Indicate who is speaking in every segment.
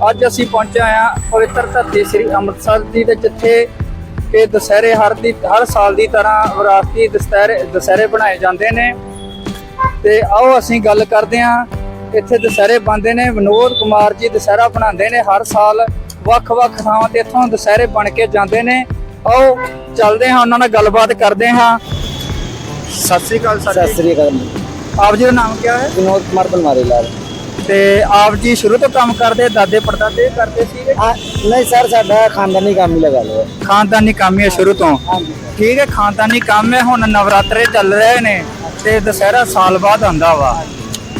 Speaker 1: ਅੱਜ ਅਸੀਂ ਪਹੁੰਚੇ ਹਾਂ ਪਵਿੱਤਰ ਧਰਤੀ ਸ੍ਰੀ ਅੰਮ੍ਰਿਤਸਰ ਦੀ ਦੇ ਜਿੱਥੇ ਕਿ ਦੁਸਹਿਰੇ ਹਰ ਦੀ ਹਰ ਸਾਲ ਦੀ ਤਰ੍ਹਾਂ ਵਿਰਾਸਤੀ ਦੁਸਹਿਰੇ ਦੁਸਹਿਰੇ ਬਣਾਏ ਜਾਂਦੇ ਨੇ। ਤੇ ਆਓ ਅਸੀਂ ਗੱਲ ਕਰਦੇ ਹਾਂ ਇੱਥੇ ਦੁਸਹਿਰੇ ਬਣਦੇ ਨੇ ਵਿਨੋਦ ਕੁਮਾਰ ਜੀ ਦੁਸਹਿਰਾ ਬਣਾਉਂਦੇ ਨੇ ਹਰ ਸਾਲ ਵੱਖ-ਵੱਖ ਥਾਵਾਂ ਤੇ ਇੱਥੋਂ ਦੁਸਹਿਰੇ ਬਣ ਕੇ ਜਾਂਦੇ ਨੇ। ਆਓ ਚੱਲਦੇ ਹਾਂ ਉਹਨਾਂ ਨਾਲ ਗੱਲਬਾਤ ਕਰਦੇ ਹਾਂ। ਸਤਿ ਸ੍ਰੀ ਅਕਾਲ
Speaker 2: ਸਤਿ ਸ੍ਰੀ ਅਕਾਲ।
Speaker 1: ਆਪ ਜੀ ਦਾ ਨਾਮ ਕੀ ਹੈ?
Speaker 2: ਵਿਨੋਦ ਕੁਮਾਰ ਬਨਵਾਰੀ ਲਾਲ
Speaker 1: ਤੇ ਆਪ ਜੀ ਸ਼ੁਰੂ ਤੋਂ ਕੰਮ ਕਰਦੇ ਦਾਦੇ ਪੜਦਾਦੇ ਕਰਦੇ ਸੀਗੇ?
Speaker 2: ਨਹੀਂ ਸਰ ਸਾਡਾ ਖਾਨਦਾਨੀ ਕੰਮ ਹੀ ਲਗਾ ਲਿਆ।
Speaker 1: ਖਾਨਦਾਨੀ ਕੰਮ ਹੀ ਹੈ ਸ਼ੁਰੂ ਤੋਂ?
Speaker 2: ਹਾਂਜੀ।
Speaker 1: ਠੀਕ ਹੈ ਖਾਨਦਾਨੀ ਕੰਮ ਹੈ ਹੁਣ ਨਵਰਾਤਰੇ ਚੱਲ ਰਹੇ ਨੇ ਤੇ ਦੁਸਹਿਰਾ ਸਾਲ ਬਾਅਦ ਆਉਂਦਾ ਵਾ।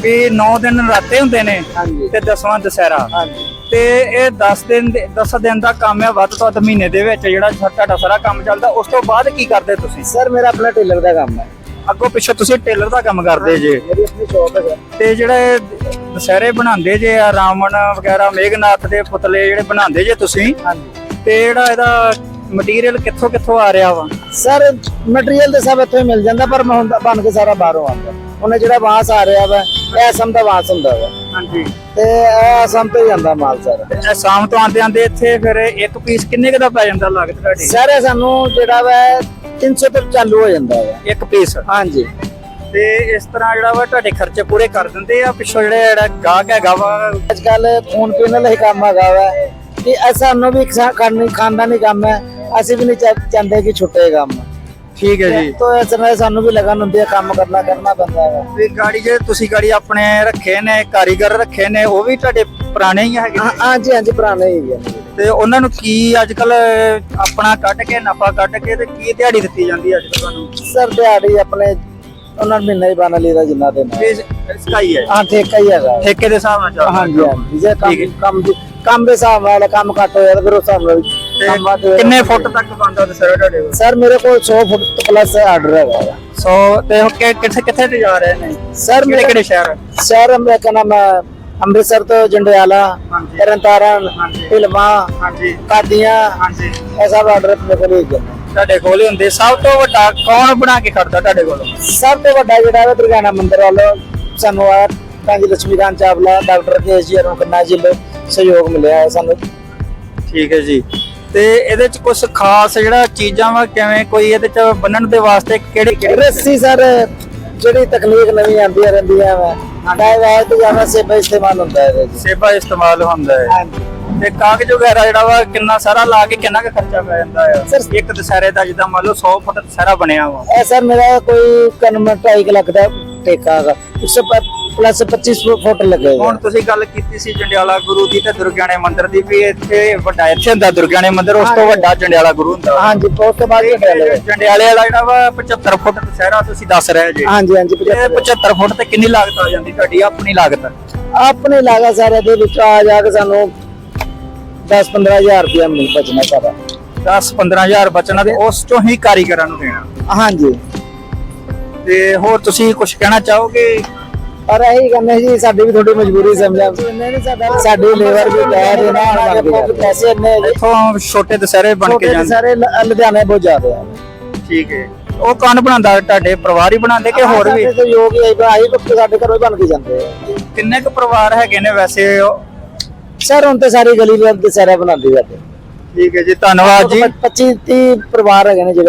Speaker 1: ਵੀ 9 ਦਿਨ ਨਰਾਤੇ ਹੁੰਦੇ ਨੇ
Speaker 2: ਹਾਂਜੀ।
Speaker 1: ਤੇ 10ਵਾਂ ਦੁਸਹਿਰਾ।
Speaker 2: ਹਾਂਜੀ।
Speaker 1: ਤੇ ਇਹ 10 ਦਿਨ ਦੇ 10 ਦਿਨ ਦਾ ਕੰਮ ਹੈ ਵੱਧ ਤੋਂ ਵੱਧ ਮਹੀਨੇ ਦੇ ਵਿੱਚ ਜਿਹੜਾ ਤੁਹਾਡਾ ਸਾਰਾ ਕੰਮ ਚੱਲਦਾ ਉਸ ਤੋਂ ਬਾਅਦ ਕੀ ਕਰਦੇ ਤੁਸੀਂ?
Speaker 2: ਸਰ ਮੇਰਾ ਆਪਣਾ ਟੇਲਰ ਦਾ ਕੰਮ ਹੈ।
Speaker 1: ਅੱਗੋਂ ਪਿੱਛੋਂ ਤੁਸੀਂ ਟੇਲਰ ਦਾ ਕੰਮ ਕਰਦੇ ਜੇ।
Speaker 2: ਮੇਰੀ ਆਪਣੀ ਸ਼ੌਪ ਹੈ ਸਰ
Speaker 1: ਤੇ ਜਿਹੜੇ ਦੁਸਹਿਰੇ ਬਣਾਉਂਦੇ ਜੇ ਆ ਰਾਵਣ ਵਗੈਰਾ ਮੇਘਨਾਥ ਦੇ ਪੁਤਲੇ ਜਿਹੜੇ ਬਣਾਉਂਦੇ ਜੇ ਤੁਸੀਂ
Speaker 2: ਹਾਂਜੀ।
Speaker 1: ਤੇ ਜਿਹੜਾ ਇਹਦਾ ਮਟੀਰੀਅਲ ਕਿੱਥੋਂ ਕਿੱਥੋਂ ਆ ਰਿਹਾ ਵਾ?
Speaker 2: ਸਰ ਮਟੀਰੀਅਲ ਤੇ ਸਭ ਇੱਥੋਂ ਹੀ ਮਿਲ ਜਾਂਦਾ ਪਰ ਮੈਂ ਹੁੰਦਾ ਬਣ ਕੇ ਸਾਰਾ ਬਾਹਰੋਂ ਆਉਂਦਾ। ਉਹਨੇ ਜਿਹੜਾ ਬਾਂਸ ਆ ਰਿਹਾ ਵਾ ਇਹ ਅਸਮ ਦਾ ਬਾਂਸ ਹੁੰਦਾ ਵਾ।
Speaker 1: ਹਾਂਜੀ।
Speaker 2: ਤੇ ਇਹ ਅਸਮ ਤੋਂ ਹੀ ਜਾਂਦਾ ਮਾਲ ਸਰ।
Speaker 1: ਤੇ ਇਹ ਸ਼ਾਮ ਤੋਂ ਆਂਦੇ ਆਂਦੇ ਇੱਥੇ ਫਿਰ ਇੱਕ ਪੀਸ ਕਿੰਨੇ ਕੁ ਦਾ ਪੈ ਜਾਂਦਾ ਲਾਗਤ ਤੁਹਾਡੀ?
Speaker 2: ਸਰ ਇਹ ਸਾਨੂੰ ਜਿਹੜਾ ਵਾ 300 ਤੋਂ ਚਾਲੂ ਹੋ ਜਾਂਦਾ ਵਾ।
Speaker 1: ਇੱਕ ਪੀਸ
Speaker 2: ਹਾਂਜੀ।
Speaker 1: ਤੇ ਇਸ ਤਰ੍ਹਾਂ ਜਿਹੜਾ ਵਾ ਤੁਹਾਡੇ ਖਰਚੇ ਪੂਰੇ ਕਰ ਦਿੰਦੇ ਆ ਪਿੱਛੋਂ ਜਿਹੜੇ ਜਿਹੜਾ ਗਾਹਕ ਹੈਗਾ ਵਾ?
Speaker 2: ਅੱਜ ਕੱਲ ਖੂਨ ਪੀਣ ਵਾਲਾ ਹੀ ਕੰਮ ਹੈਗਾ ਵਾ ਕਿ ਸਾਨੂੰ ਵੀ ਖਾਣ- ਖਾਨਦਾਨੀ ਕੰਮ ਹੈ। ਅਸੀਂ ਵੀ ਨਹੀਂ ਚਾਹ- ਚਾਹੁੰਦੇ ਕਿ ਛੁੱਟੇ ਕੰਮ।
Speaker 1: ਠੀਕ ਹੈ ਜੀ।
Speaker 2: ਤੋ ਇਸ ਤਰ੍ਹਾਂ ਸਾਨੂੰ ਵੀ ਲਗਨ ਹੁੰਦੀ ਹੈ ਕੰਮ ਕਰਨਾ ਕਰਨਾ ਪੈਂਦਾ ਹੈ।
Speaker 1: ਤੇ ਗਾੜੀ ਜਿਹੜੇ ਤੁਸੀਂ ਗਾੜੀ ਆਪਣੇ ਰੱਖੇ ਨੇ ਕਾਰੀਗਰ ਰੱਖੇ ਨੇ ਉਹ ਵੀ ਤੁਹਾਡੇ ਪੁਰਾਣੇ ਹੀ ਹੈਗੇ?
Speaker 2: ਹਾਂ ਹਾਂਜੀ ਹਾਂਜੀ ਪੁਰਾਣੇ ਹੀ ਹੈ
Speaker 1: ਤੇ ਉਹਨਾਂ ਨੂੰ ਕੀ ਅੱਜ ਕੱਲ ਆਪਣਾ ਕੱਢ ਕੇ ਨਫਾ ਕੱਢ ਕੇ ਤੇ ਕੀ ਦਿਹਾੜੀ ਦਿੱਤੀ ਜਾਂਦੀ ਹੈ ਅੱਜ ਕੱਲ ਤੁਹਾਨੂੰ?
Speaker 2: ਸਰ ਦਿਹਾੜੀ ਆਪਣੇ ਉਹਨਾਂ ਨੂੰ ਮਹੀਨਾ ਹੀ ਬਣਾ ਲਈਦਾ ਜਿੰਨਾ ਦੇ ਨਾਲ
Speaker 1: ਇਹ ਸਕਾਈ ਹੈ?
Speaker 2: ਹਾਂ ਠੇਕਾ ਹੀ ਹੈਗਾ।
Speaker 1: ਠੇਕੇ ਦੇ ਹਿਸਾਬ ਨਾਲ ਚੱਲਦਾ
Speaker 2: ਹਾਂਜੀ ਜੇ
Speaker 1: ਠੀਕ ਹੈ।
Speaker 2: ਕੰਮ ਕੰਮ ਦੀ ਕੰਮ ਦੇ ਹਿਸਾਬ ਨਾਲ ਕੰਮ ਘੱਟ ਹੋਇਆ ਤਾਂ ਫਿਰ ਉਸ ਹਿਸਾਬ ਨਾਲ ਹੋਇਆ।
Speaker 1: ਕਿੰਨੇ ਫੁੱਟ ਤੱਕ ਬੰਦਾ ਦੱਸੋ ਤੁਹਾਡੇ ਕੋਲ
Speaker 2: ਸਰ ਮੇਰੇ ਕੋਲ 100 ਫੁੱਟ ਪਲੱਸ ਆਰਡਰ ਹੈਗਾ ਵਾ।
Speaker 1: ਸੋ ਤੇ ਉਹ ਕਿ- ਕਿੱਥੇ ਕਿੱਥੇ ਤੇ ਜਾ ਰਹੇ ਨੇ
Speaker 2: ਸਰ
Speaker 1: ਕਿਹੜੇ
Speaker 2: ਮੇਰੇ
Speaker 1: ਕਿਹੜੇ ਸ਼ਹਿਰ
Speaker 2: ਸ਼ਹਿਰ ਮੈਂ ਕਹਿੰਦਾ ਮੈਂ ਅੰਮ੍ਰਿਤਸਰ ਤੋਂ ਜੰਡਿਆਲਾ
Speaker 1: ਹਾਂਜੀ।
Speaker 2: ਤਰਨਤਾਰਨ
Speaker 1: ਹਾਂਜੀ।
Speaker 2: ਢਿਲਵਾਂ
Speaker 1: ਹਾਂਜੀ
Speaker 2: ਕਾਦੀਆਂ
Speaker 1: ਹਾਂਜੀ
Speaker 2: ਇਹ ਸਭ ਆਰਡਰ ਮੇਰੇ ਕੋਲ ਹੀ ਹੈਗੇ ਨੇ।
Speaker 1: ਤੁਹਾਡੇ ਕੋਲ ਹੀ ਹੁੰਦੇ ਸਭ ਤੋਂ ਵੱਡਾ ਕੌਣ ਬਣਾ ਕੇ ਖੜਦਾ ਤੁਹਾਡੇ ਕੋਲ
Speaker 2: ਸਭ ਤੋਂ ਵੱਡਾ ਜਿਹੜਾ ਹੈ ਦੁਰਗਿਆਨਾ ਮੰਦਿਰ ਵੱਲੋਂ ਸਾਨੂੰ ਆ ਪੰਜ ਲక్ష్ਮੀਕਾਂਤ ਚਾਵਲਾ ਡਾਕਟਰ ਕੇਸ ਜੀ ਅਰੁਣ ਖੰਨਾ ਜੀ ਵੱਲੋਂ ਸਹਿਯੋਗ ਮਿਲਿਆ ਹੈ ਸਾਨੂੰ
Speaker 1: ਠੀਕ ਹੈ ਜੀ ਤੇ ਇਹਦੇ ਚ ਕੁਝ ਖਾਸ ਜਿਹੜਾ ਚੀਜ਼ਾਂ ਵਾ ਕਿਵੇਂ ਕੋਈ ਇਹਦੇ ਚ ਬੰਨਣ ਦੇ ਵਾਸਤੇ ਕਿਹੜੇ ਕਿਹੜੇ
Speaker 2: ਰੱਸੀ ਸਰ ਜਿਹੜੀ ਤਕਨੀਕ ਨਵੀਂ ਆਉਂਦੀਆਂ ਰਹਿੰਦੀਆਂ ਵਾ ਡਾਇ ਵਾਇਰ ਤੇ ਜ਼ਿਆਦਾ ਸੇਬਾ ਇਸਤੇਮਾਲ ਹੁੰਦਾ ਹੈ ਇਹਦੇ 'ਚ।
Speaker 1: ਸੇਬਾ ਇਸਤੇਮਾਲ ਹੁੰਦਾ ਹੈ। ਤੇ ਕਾਗਜ਼ ਵਗੈਰਾ ਜਿਹੜਾ ਵਾ ਕਿੰਨਾ ਸਾਰਾ ਲਾ ਕੇ ਕਿੰਨਾ ਕੁ ਖਰਚਾ ਪੈ ਜਾਂਦਾ ਹੈ
Speaker 2: Sir-
Speaker 1: ਇੱਕ ਦਸਹਿਰੇ ਦਾ ਜਿੱਦਾਂ ਮੰਨ ਲਓ 100 ਫੁੱਟ ਦਸਹਿਰਾ ਬਣਿਆ ਵਾ।
Speaker 2: ਇਹ ਸਰ ਮੇਰਾ ਕੋਈ ਕਨਮ 2.5 ਲੱਖ ਦਾ ਠੇਕਾ ਹੈਗਾ। ਉਸ ਤੋਂ ਪਲੱਸ 25 ਫੁੱਟ ਲੱਗੇਗਾ
Speaker 1: ਹੁਣ ਤੁਸੀਂ ਗੱਲ ਕੀਤੀ ਸੀ ਜੰਡਿਆਲਾ ਗੁਰੂ ਦੀ ਤੇ ਦੁਰਗਿਆਣੇ ਮੰਦਿਰ ਦੀ ਵੀ ਇੱਥੇ ਵੱਡਾ ਇੱਥੇ ਹੁੰਦਾ ਦੁਰਗਿਆਣੇ ਮੰਦਿਰ ਉਸ ਤੋਂ ਵੱਡਾ ਜੰਡਿਆਲਾ ਗੁਰੂ ਹੁੰਦਾ।
Speaker 2: ਹਾਂਜੀ ਉਸ ਤੋਂ ਬਾਅਦ ਹੈ।
Speaker 1: ਜੰਡਿਆਲੇ ਵਾਲਾ ਜਿਹੜਾ ਵਾ 75 ਫੁੱਟ ਦਸਹਿਰਾ ਤੁਸੀਂ ਦੱਸ ਰਹੇ ਜੀ।
Speaker 2: ਹਾਂਜੀ ਹਾਂਜੀ
Speaker 1: ਇਹ 75 ਫੁੱਟ ਤੇ ਕਿੰਨੀ ਲਾਗਤ ਆ ਜਾਂਦੀ ਤੁਹਾਡੀ? ਆਪਣੀ ਲਾਗਤ
Speaker 2: ਆਪਣੇ ਲਾਗਾ ਸਾਰੇ ਦੇ ਵਿੱਚ ਆ ਜਾ ਕੇ ਸਾਨੂੰ 10 15000 ਰੁਪਇਆ ਮਿਲ ਬਚਣਾ ਸਾਰਾ।
Speaker 1: 10 15000 ਬਚਣਾ ਤੇ ਉਸ ਚੋਂ ਹੀ ਕਾਰੀਗਰਾਂ ਨੂੰ ਦੇਣਾ।
Speaker 2: ਹਾਂਜੀ।
Speaker 1: ਤੇ ਹੋਰ ਤੁਸੀਂ ਕੁਝ ਕਹਿਣਾ ਚਾਹੋਗੇ?
Speaker 2: ਪਰ ਇਹੀ ਕਹਿੰਦੇ ਜੀ ਸਾਡੀ ਵੀ ਥੋੜੀ ਮਜਬੂਰੀ ਸਮਝਾ। ਸਾਡੀ ਲੇਬਰ ਵੀ ਪੈ ਰਹੇ ਨੇ ਉਹਨਾਂ ਦੇ ਪੈਸੇ ਇੰਨੇ
Speaker 1: ਇੱਥੋਂ ਛੋਟੇ ਦਸਹਿਰੇ ਬਣ ਕੇ ਜਾਂਦੇ।
Speaker 2: ਸਾਰੇ ਲੁਧਿਆਣੇ ਬਹੁਤ ਜ਼ਿਆਦਾ ਆ।
Speaker 1: ਠੀਕ ਹੈ। ਉਹ ਕੌਣ ਬਣਾਉਂਦਾ? ਤੁਹਾਡੇ ਪਰਿਵਾਰ ਹੀ ਬਣਾਉਂਦੇ ਕਿ ਹੋਰ ਵੀ?
Speaker 2: ਸਹਿਯੋਗ ਹੀ ਆਈ ਵਕਤ ਸਾਡੇ ਘਰੋਂ ਬਣ ਕੇ ਜਾਂਦੇ ਆ।
Speaker 1: ਕਿੰਨੇ ਕੁ ਪਰਿਵਾਰ ਹੈਗੇ ਨੇ ਵੈਸੇ?
Speaker 2: ਸਰ ਹੁਣ ਤੇ ਸਾਰੀ ਗਲੀ ਦੇ ਸਾਰਾ ਬਣਾਉਂਦੀ ਜਾਂਦੇ
Speaker 1: ਠੀਕ ਹੈ ਜੀ ਧੰਨਵਾਦ ਜੀ।
Speaker 2: 25 30 ਪਰਿਵਾਰ ਹੈਗੇ ਨੇ ਜਿਹੜੇ